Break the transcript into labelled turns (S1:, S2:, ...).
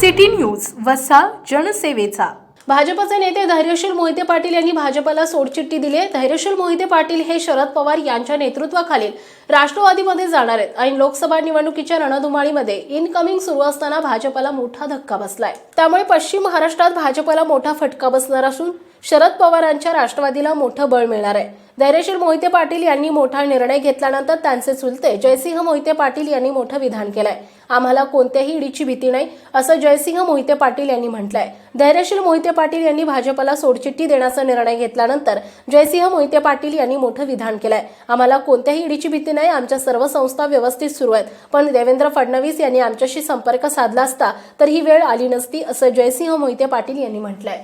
S1: City news वसा जनसेवेचा. भाजपचे नेते धैर्यशील मोहिते पाटील यांनी भाजपला सोडचिठ्ठी दिली आहे धैर्यशील मोहिते पाटील हे शरद पवार यांच्या नेतृत्वाखालील राष्ट्रवादीमध्ये जाणार आहेत आणि लोकसभा निवडणुकीच्या रणधुमाळीमध्ये इनकमिंग सुरू असताना भाजपला मोठा धक्का बसलाय. त्यामुळे पश्चिम महाराष्ट्रात भाजपला मोठा फटका बसणार असून शरद पवारांच्या राष्ट्रवादीला मोठं बळ मिळणार आहे. धैर्यशील मोहिते पाटील यांनी मोठा निर्णय घेतल्यानंतर त्यांचे चुलते जयसिंह मोहिते पाटील यांनी मोठं विधान केलंय. आम्हाला कोणत्याही ईडीची भीती नाही असं जयसिंह मोहिते पाटील यांनी म्हटलंय. धैर्यशील मोहिते पाटील यांनी भाजपला सोडचिठ्ठी देण्याचा निर्णय घेतल्यानंतर जयसिंह मोहिते पाटील यांनी मोठं विधान केलंय. आम्हाला कोणत्याही ईडीची भीती नाही आमच्या सर्व संस्था व्यवस्थित सुरू आहेत. पण देवेंद्र फडणवीस यांनी आमच्याशी संपर्क साधला असता तर ही वेळ आली नसती असं जयसिंह मोहिते पाटील यांनी म्हटलंय.